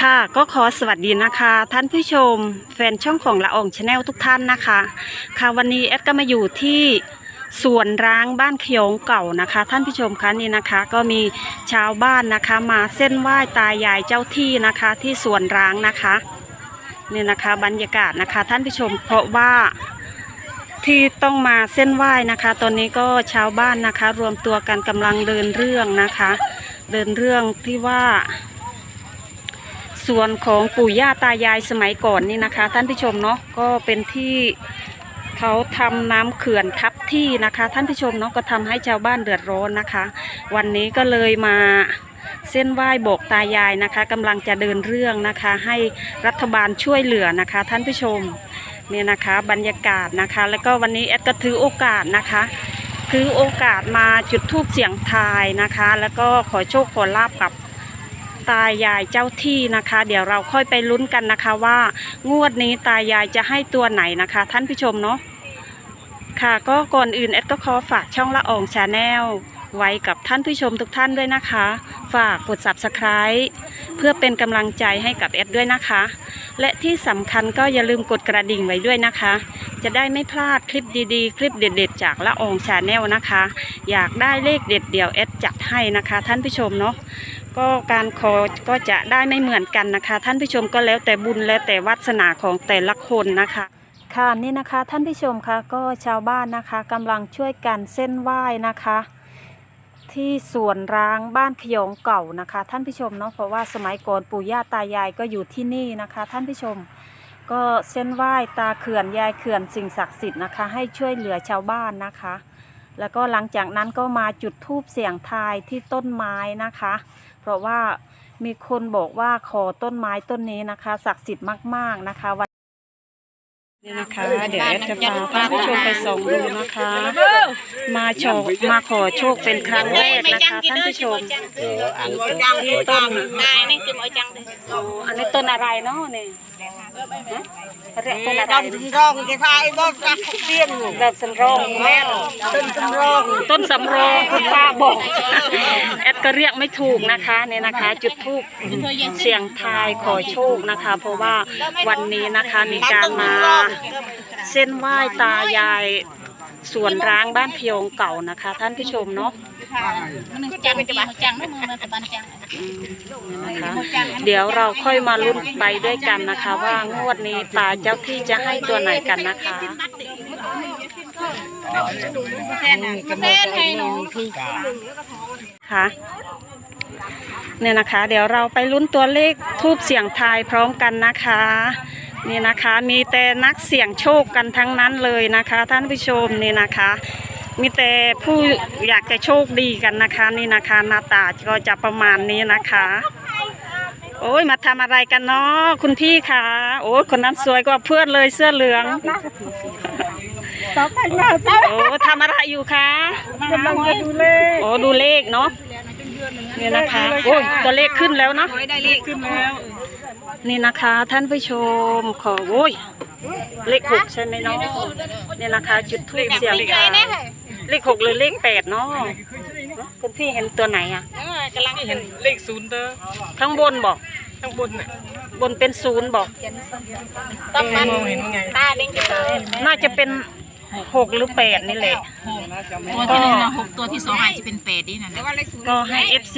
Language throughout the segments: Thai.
ค่ะก็ขอสวัสดีนะคะ ท่านผู้ชม แฟนช่องของละอองชาแนลทุกท่านนะคะ ค่ะวันนี้แอดก็มาอยู่ที่สวนร้างบ้านขยงเก่านะคะ ท่านผู้ชมคะนี่นะคะ ก็มีชาวบ้านนะคะ มาเส้นไหว้ตายายเจ้าที่นะคะ ที่สวนร้างนะคะนี่นะคะ บรรยากาศนะคะ ท่านผู้ชมเพราะว่าที่ต้องมาเส้นไหว้นะคะ ตอนนี้ก็ชาวบ้านนะคะ รวมตัวกันกำลังเดินเรื่องนะคะ เดินเรื่องที่ว่า ส่วนของปู่ย่าตายายสมัยก่อนนี่นะคะ ท่านผู้ชมเนาะก็เป็นที่เขาทำน้ำเขื่อนทับที่นะคะ ท่านผู้ชมเนาะก็ทำให้ชาวบ้านเดือดร้อนนะคะ วันนี้ก็เลยมาเส้นไหว้โบกตายายนะคะกำลังจะเดินเรื่องนะคะ ให้รัฐบาลช่วยเหลือนะคะ ท่านผู้ชมเนี่ยนะคะบรรยากาศนะคะ แล้วก็วันนี้แอดก็ถือโอกาสนะคะถือโอกาสมาจุดธูปเสียงทายนะคะ แล้วก็ขอโชคขอลาบกับ ตายายเจ้าที่นะคะ เดี๋ยวเราค่อยไปลุ้นกันนะคะว่า งวดนี้ตายายจะให้ตัวไหนนะคะ ท่านผู้ชมเนาะค่ะก็ก่อนอื่นแอดก็ขอฝากช่องละอองชาแนลไว้กับท่านผู้ชมทุกท่านด้วยนะคะ ฝากกด subscribe เพื่อเป็นกำลังใจให้กับแอดด้วยนะคะ และที่สำคัญก็อย่าลืมกดกระดิ่งไว้ด้วยนะคะ จะได้ไม่พลาดคลิปดีๆ คลิปเด็ดๆ จากละอองชาแนลนะคะ อยากได้เลขเด็ดเดี๋ยวแอดจัดให้นะคะ ท่านผู้ชมเนาะ ก็การขอก็จะได้ไม่เหมือนกันนะคะ ท่านผู้ชมก็แล้วแต่บุญแล้วแต่วาสนาของแต่ละคนนะคะค่ะนี่นะคะท่านผู้ชมคะก็ชาวบ้านนะคะกำลังช่วยกันเส้นไหว้นะคะ ที่สวนร้างบ้านขยงเก่านะคะ ท่านผู้ชมเนาะเพราะว่าสมัยก่อนปู่ย่าตายายก็อยู่ที่นี่นะคะ ท่านผู้ชม ก็เส้นไหว้ตาเขื่อนยายเขื่อนสิ่งศักดิ์สิทธิ์นะคะ ให้ช่วยเหลือชาวบ้านนะคะ แล้วก็หลังจากนั้นก็มาจุดทูบเสียงทายที่ต้นไม้นะคะ เพราะว่ามีคนบอกว่าขอต้นไม้ต้นนี้นะคะ ศักดิ์สิทธิ์มาก ๆ นะคะวั นนี่นะคะ เดี๋ยวแอดจะพาท่านผู้ชมไปส่องดูนะคะ มาโชว์มาขอโชคเป็นครั้งแรกนะคะท่านผู้ชมที่ต้นได้นี่คือหมอจังเลยอ๋ออันนี้ต้นอะไรเนาะเนี่ยฮะเรียกต้นอะไรดำรองจะทายบอกรักเตี้ยนแบบสำรองแม่นต้นสำรองต้นสำรองคุณป้าบอกแอดก็เรียกไม่ถูกนะคะเนี่ยนะคะ จุดทูปเสียงทายขอโชคนะคะ เพราะว่าวันนี้นะคะมีการมาเส้นไหว้ตายายสวนร้างบ้านพยงเก่านะคะ ท่านผู้ชมเนาะมันจังจะมาจังมือมาสบันจังอืมนะคะเดี๋ยวเราค่อยมาลุ้นไปด้วยกันนะคะ ว่างวดนี้ตาเจ้าที่จะให้ตัวไหนกันนะคะเส้นเส้นให้หนูค่ะเนี่ยนะคะ เดี๋ยวเราไปลุ้นตัวเลขทูบเสียงทายพร้อมกันนะคะ นี่นะคะมีแต่นักเสี่ยงโชคกันทั้งนั้นเลยนะคะ ท่านผู้ชมนี่นะคะ มีแต่ผู้อยากจะโชคดีกันนะคะนี่นะคะหน้าตาก็จะประมาณนี้นะคะ โอ้ยมาทำอะไรกันเนาะคุณพี่คะโอ้ยคนนั้นสวยกว่าเพื่อนเลยเสื้อเหลืองสองพันมาเจ้าโอ้ทำอะไรอยู่คะกำลังดูเลขโอ้ดูเลขเนาะนี่นะคะโอ้ยตัวเลขขึ้นแล้วเนาะได้เลขขึ้นแล้ว นี่นะคะท่านผู้ชมขอโอ้ยเลขหกใช่ไหมเนาะนี่นะคะจุดทูบเสียงทายเลขหกหรือเลขแปดเนาะคุณพี่เห็นตัวไหนอะกำลังเห็นเลขศูนย์เด้อข้างบนบอกข้างบนน่ะบนเป็นศูนย์บอกสับมันมองเห็นว่าไงตาเล่นจะเปิดน่าจะเป็นหกหรือแปดนี่แหละตัวที่หนึ่งหกตัวที่สองอาจจะเป็นแปดนี่นะแต่ว่าเลขศูนย์ก็ให้ FC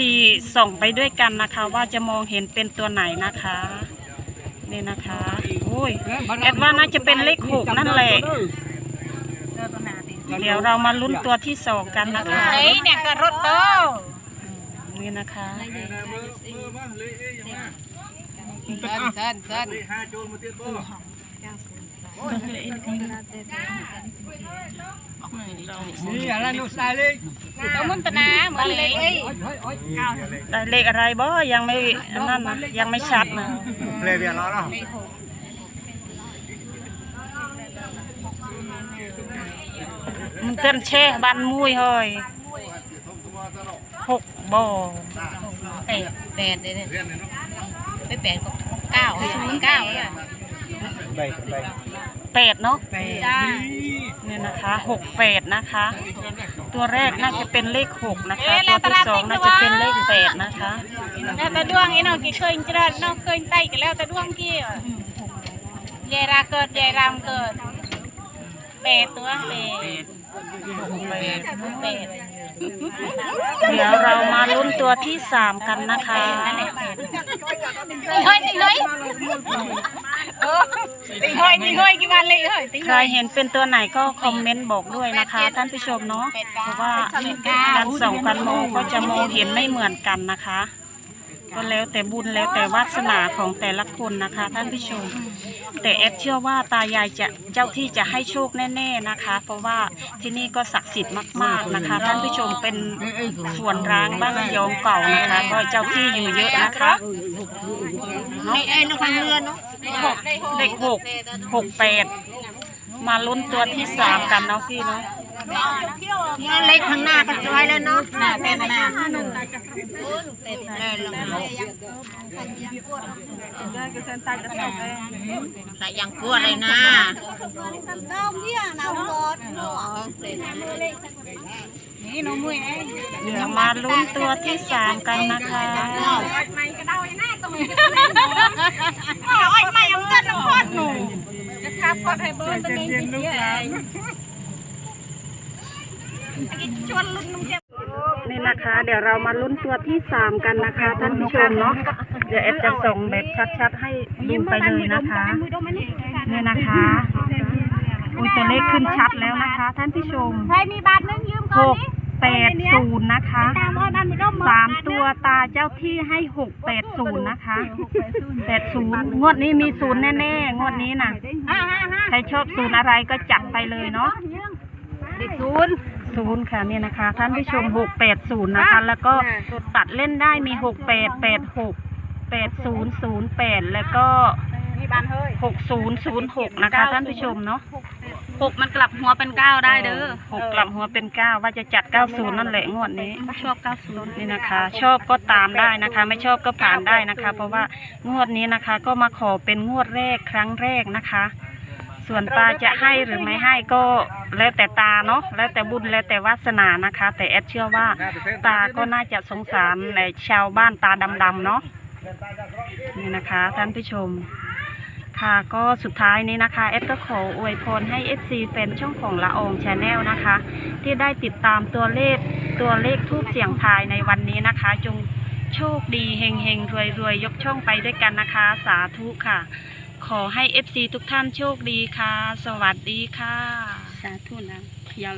ส่องไปด้วยกันนะคะ ว่าจะมองเห็นเป็นตัวไหนนะคะ นี่นะคะโอ้ยแอดว่าน่าจะเป็นเลขหกนั่นแหละ เดี๋ยวเรามาลุ้นตัวที่สองกันนะคะเฮ้ยเนี่ยก็รถโตนี่นะคะสั้นสั้น นี่อะไรนุสายเลขต้องมุนตนาเหมือนเลยได้เลขอะไรบ่ยังไม่อันนั่นนะยังไม่ชัดนะเลขเบียร์ล้อเนาะมันเต้นแช่บันมุ้ยเฮ้ยหกบ่แปดแปดเลยเนี่ยไม่แปดก็เก้าศูนย์เก้าเนี่ย ใบใบแปดเนาะจ้านี่นะคะหกแปดนะคะ ตัวแรกน่าจะเป็นเลขหกนะคะ ตัวที่สองน่าจะเป็นเลขแปดนะคะแล้วแต่ดวงไอ้เนาะกี่เคยเจริญเนาะเคยไต่กันแล้วแต่ดวงกี่อะยายราเกิดยายรามเกิดเปดตัวเปดเปดเปดเดี๋ยวเรามาลุ้นตัวที่สามกันนะคะ เฮ้ยติงเฮ้ยเออติงเฮ้ยติงเฮ้ยกี่วันเลยเฮ้ยติงใครเฮ้ยเห็นเป็นตัวไหนก็คอมเมนต์บอกด้วยนะคะ ท่านผู้ชมเนาะเพราะว่าการส่องกันมองก็จะมองเห็นไม่เหมือนกันนะคะ ก็แล้วแต่บุญแล้วแต่วาสนาของแต่ละคนนะคะ ท่านผู้ชม แต่แอดเชื่อว่าตายายจะเจ้าที่จะให้โชคแน่ๆนะคะ เพราะว่าที่นี่ก็ศักดิ์สิทธิ์มากๆนะคะ ท่านผู้ชมเป็นส่วนร้างบ้านยองเก่านะคะ ก็เจ้าที่อยู่เยอะนะคะเนาะไอ้นกเรือเนาะเลขหกหกแปดมาลุ้นตัวที่สามกันเนาะพี่เนาะ เล็กข้างหน้าก็ร้อยแล้วเนาะหน้าเส้นหน้าแต่ยังกลัวเลยนะนี่น้องมุ้ยเองเดี๋ยวมาลุ้นตัวที่สามกันนะคะไม่กระเดาไอ้หน้าตรงนี้อ๋อไอ้ไม่เอาเงินน้ำพอดหนูจะขับพอดให้เบิร์นตรงนี้เยอะชว นลุ้นน้ำเจ็บนี่นะคะ เดี๋ยวเรามาลุ้นตัวที่สามกันนะคะท่านผู้ชมเนาะเดี๋ยวแอดจะส่งแบบชัดๆให้ดูไปเลยนะคะนี่นะคะอุ้ยตัวเลขขึ้นชัดแล้วนะคะ ท่านผู้ชมใครมีบาทนึงยืมหก่อนกนี่แปดศูนย์นะคะตามอ้อนั่นไม่ต้องสามตัวตาเจ้าที่ให้หกแปดศูนย์นะคะแปดศูนย์งวดนี้มีศูนย์แน่ๆงวดนี้น่ะฮ่าฮ่าฮ่าใครชอบศูนย์อะไรก็จัดไปเลยเนาะศูนย์ ศูนย์ค่ะเนี่ยนะคะ ท่านผู้ชมหกแปดศูนย์นะคะ แล้วก็ตัดเล่นได้มีหกแปดแปดหกแปดศูนย์ศูนย์แปดแล้วก็มีบานเฮ้ยหกศูนย์ศูนย์หกนะคะ ท่านผู้ชมเนาะหกมันกลับหัวเป็นเก้าได้เด้อหกกลับหัวเป็นเก้าว่าจะจัดเก้าศูนย์นั่นแหละงวดนี้ ชอบเก้าศูนย์นี่นะคะ ชอบก็ตามได้นะคะ ไม่ชอบก็ผ่านได้นะคะ เพราะว่างวดนี้นะคะ ก็มาขอเป็นงวดแรกครั้งแรกนะคะ ส่วนตาจะให้หรือไม่ให้ก็แล้วแต่ตาเนาะแล้วแต่บุญแล้วแต่วาสนานะคะ แต่แอดเชื่อว่าตาก็น่าจะสงสารในชาวบ้านตาดำๆเนาะนี่นะคะ ท่านผู้ชม ค่ะก็สุดท้ายนี้นะคะเอดก็ขออวยพรให้ FC แฟนช่องของละอองชาแนลนะคะ ที่ได้ติดตามตัวเลขตัวเลขทูบเสียงทายในวันนี้นะคะ จงโชคดีเฮงเฮงรวยรวยยกช่องไปด้วยกันนะคะ สาธุค่ะ ขอให้ FC ทุกท่านโชคดีค่ะ สวัสดีค่ะ สาธุนะยาว